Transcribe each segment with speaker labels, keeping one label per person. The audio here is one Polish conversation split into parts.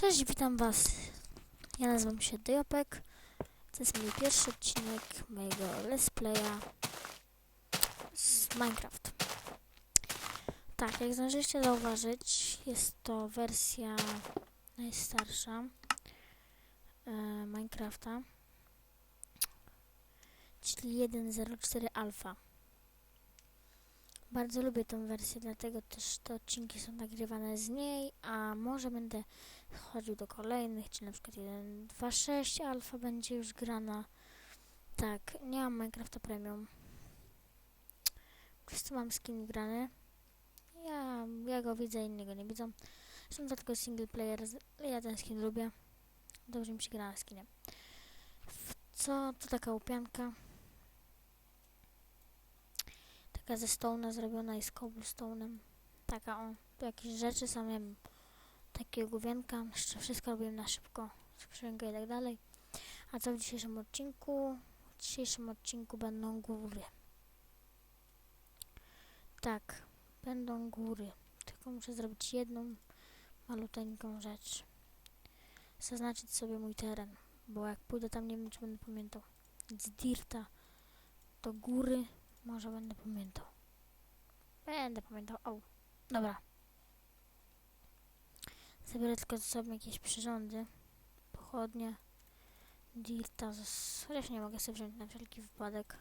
Speaker 1: Cześć, witam was. Ja nazywam się Diopek. To jest mój pierwszy odcinek mojego let's playa z Minecraft. Tak, jak zdążyliście zauważyć, jest to wersja najstarsza e, Minecrafta, czyli 1.04 alpha. Bardzo lubię tą wersję, dlatego też te odcinki są nagrywane z niej, a może będę chodził do kolejnych, czy na przykład 1.2.6 alfa będzie już grana. Tak, nie mam Minecrafta Premium. Po prostu mam skin grany. Ja, ja go widzę, inni go nie widzą. Są to tylko single player, ja ten skin lubię. Dobrze mi się gra na skinie. Co to taka łupianka? Taka ze stone'a zrobiona i z cobblestone'em. Taka o, tu jakieś rzeczy wiem, takiego główienka. Jeszcze wszystko robiłem na szybko, skrzynkę i tak dalej. A co w dzisiejszym odcinku? W dzisiejszym odcinku będą góry. Tak, będą góry. Tylko muszę zrobić jedną maluteńką rzecz. Zaznaczyć sobie mój teren, bo jak pójdę tam nie wiem czy będę pamiętał. Z Dirta do góry może będę pamiętał. Będę pamiętał. O, dobra. Zabiorę tylko ze sobą jakieś przyrządy, pochodnie, dirta, chociaż nie mogę sobie wziąć na wszelki wypadek.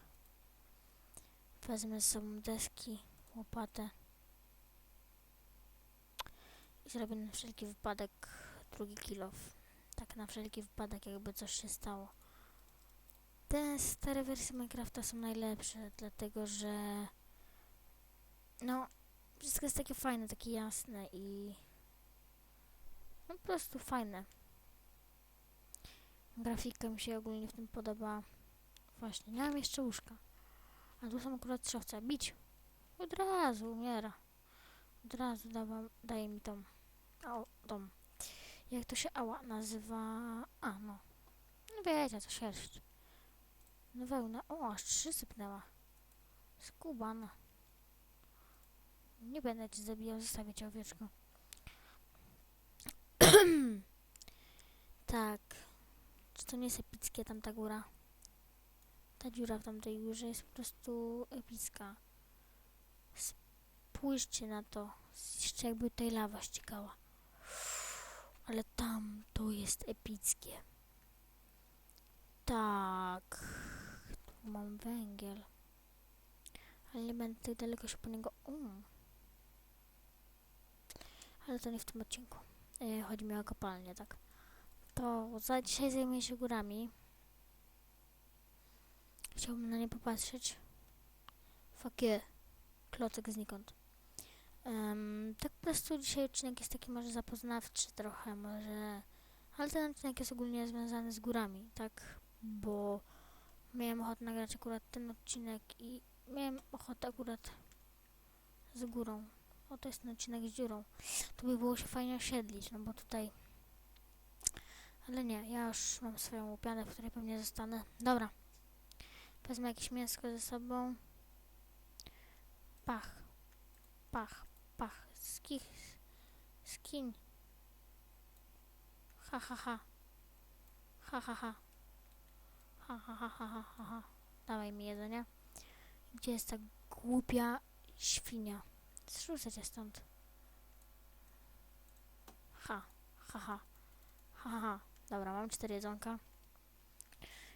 Speaker 1: Wezmę ze sobą deski, łopatę i zrobię na wszelki wypadek drugi kilof. Tak na wszelki wypadek, jakby coś się stało. Te stare wersje Minecrafta są najlepsze, dlatego że no, wszystko jest takie fajne, takie jasne i no po prostu fajne. Grafika mi się ogólnie w tym podoba. Właśnie, nie mam jeszcze łóżka. A tu są akurat szowce. Bić! Od razu umiera. Od razu dawa, daje mi tą. O, tą. Jak to się ała nazywa? A, no. No wiecie, to sierść. No wełna. O, aż trzy sypnęła. Skubana. Nie będę ci zabijał, zostawię cię owieczko. tak. Czy to nie jest epickie tam ta góra? Ta dziura w tamtej górze jest po prostu epicka. Spójrzcie na to. Jeszcze jakby tutaj lawa ściekała. Ale tam to jest epickie. Tak. Mam węgiel. Ale nie będę tak daleko się po niego... Um. Ale to nie w tym odcinku. E, chodzi mi o kopalnię, tak. To za dzisiaj zajmuję się górami. Chciałbym na nie popatrzeć. Fuck yeah. Klocek znikąd. Em, tak po prostu dzisiaj odcinek jest taki może zapoznawczy trochę, może... Ale ten odcinek jest ogólnie związany z górami, tak? Bo miałem ochotę nagrać akurat ten odcinek i miałem ochotę akurat z górą. O, to jest ten odcinek z dziurą. Tu by było się fajnie osiedlić, no bo tutaj... Ale nie, ja już mam swoją łupianę, w której pewnie zostanę. Dobra. Wezmę jakieś mięsko ze sobą. Pach. Pach. Pach. Skich. Skin. Ha ha ha. Ha ha ha. Ha ha ha ha ha. Dawaj mi jedzenie. Gdzie jest ta głupia świnia? Zrzucę cię stąd. Ha. Ha ha. Ha ha ha. Dobra, mam cztery jedzonka.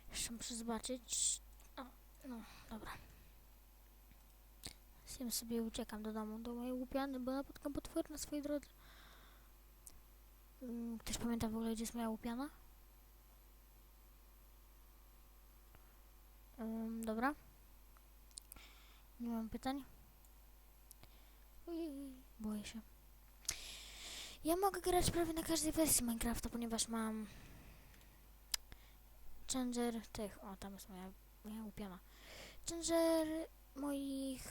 Speaker 1: Jeszcze muszę zobaczyć. O, no, dobra. Zjem sobie uciekam do domu, do mojej łupiany, bo napotkam potwór na swojej drodze. Mm, Ktoś pamięta w ogóle, gdzie jest moja łupiana? Ym, dobra. Nie mam pytań. Ui, boję się. Ja mogę grać prawie na każdej wersji Minecrafta, ponieważ mam changer tych, o tam jest moja, moja łupiana. Changer moich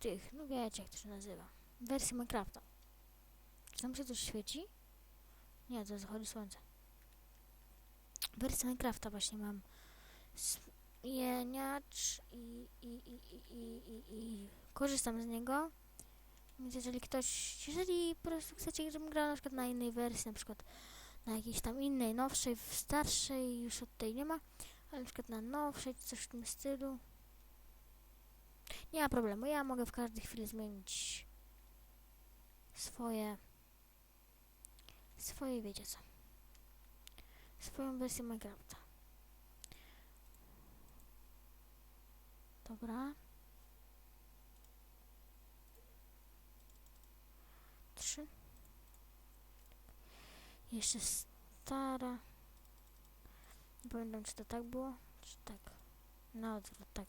Speaker 1: tych, no wiecie jak to się nazywa. Wersji Minecrafta. Czy tam się coś świeci? Nie, to zachodzi słońce. Wersję Minecrafta właśnie mam. Zmieniacz i, i, i, i, i, i, i korzystam z niego. Więc jeżeli ktoś, jeżeli po prostu chcecie, żebym grał na przykład na innej wersji, na przykład na jakiejś tam innej, nowszej, starszej, już od tej nie ma, ale na przykład na nowszej, coś w tym stylu, nie ma problemu, ja mogę w każdej chwili zmienić swoje, swoje, wiecie co, swoją wersję Minecrafta. Dobra. Trzy. Jeszcze stara. Nie pamiętam, czy to tak było, czy tak. Na odwrót, tak.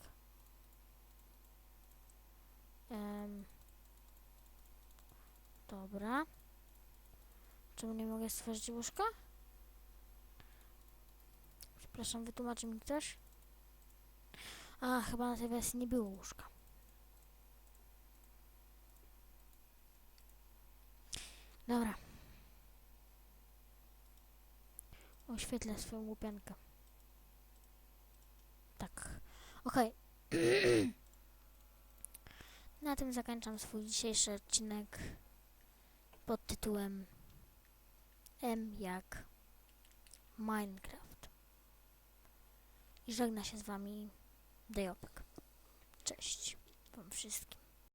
Speaker 1: Em. Dobra. Czemu nie mogę stworzyć łóżka? Przepraszam, wytłumaczy mi ktoś? A, chyba na tej wersji nie było łóżka. Dobra. Oświetlę swoją łupiankę. Tak. Okej. Na tym zakończam swój dzisiejszy odcinek pod tytułem M jak Minecraft. I żegna się z wami Dejopek. Cześć wam wszystkim.